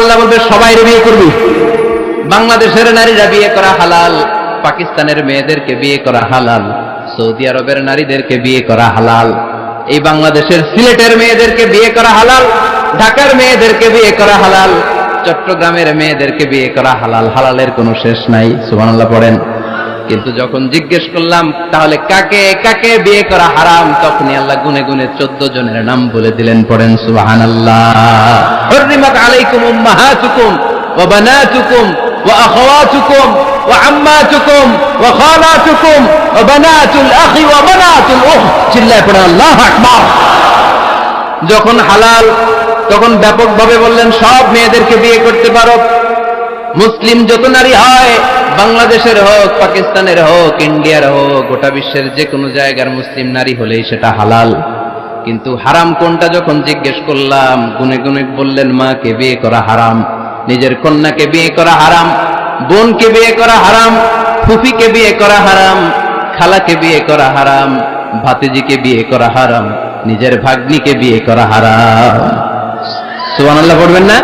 আল্লাহ বলবে, সবাই বিয়ে করবি। বাংলাদেশের নারীরা বিয়ে করা হালাল, পাকিস্তানের মেয়েদেরকে বিয়ে করা হালাল, সৌদি আরবের নারীদেরকে বিয়ে করা হালাল, এই বাংলাদেশের সিলেটের মেয়েদেরকে বিয়ে করা হালাল, ঢাকার মেয়েদেরকে বিয়ে করা হালাল, চট্টগ্রামের মেয়েদেরকে বিয়ে করা হালাল, হালালের কোনো শেষ নাই, সুবহানাল্লাহ পড়েন। কিন্তু যখন জিজ্ঞেস করলাম, তাহলে কাকে কাকে বিয়ে করা হারাম, তখনই আল্লাহ গুনে গুনে চোদ্দ জনের নাম বলে দিলেন, পড়েন সুবাহান আল্লাহ আখাওয়াতুকুম ওয়া আম্মাতুকুম ওয়া খালাতুকুম ওয়া বানাতুল আখি ওয়া বানাতুল উখ চিল্লায় পড়েন আল্লাহু আকবার। যখন হালাল, তখন ব্যাপকভাবে বললেন, সব মেয়েদেরকে বিয়ে করতে পারো। মুসলিম যত নারী হয়, বাংলাদেশের হোক, পাকিস্তানের হোক, ইন্ডিয়ার হোক, গোটা বিশ্বের যে কোনো জায়গার মুসলিম নারী হলেই সেটা হালাল। কিন্তু হারাম কোনটা যখন জিজ্ঞেস করলাম, গুনে গুনে বললেন, মাকে বিয়ে করা হারাম, নিজের কন্যাকে বিয়ে করা হারাম, বোনকে বিয়ে করা হারাম, ফুফিকে বিয়ে করা হারাম, খালাকে বিয়ে করা হারাম, ভাতিজিকে বিয়ে করা হারাম, নিজের ভাগ্নিকে বিয়ে করা হারাম। সুবহানাল্লাহ, পড়বেন না?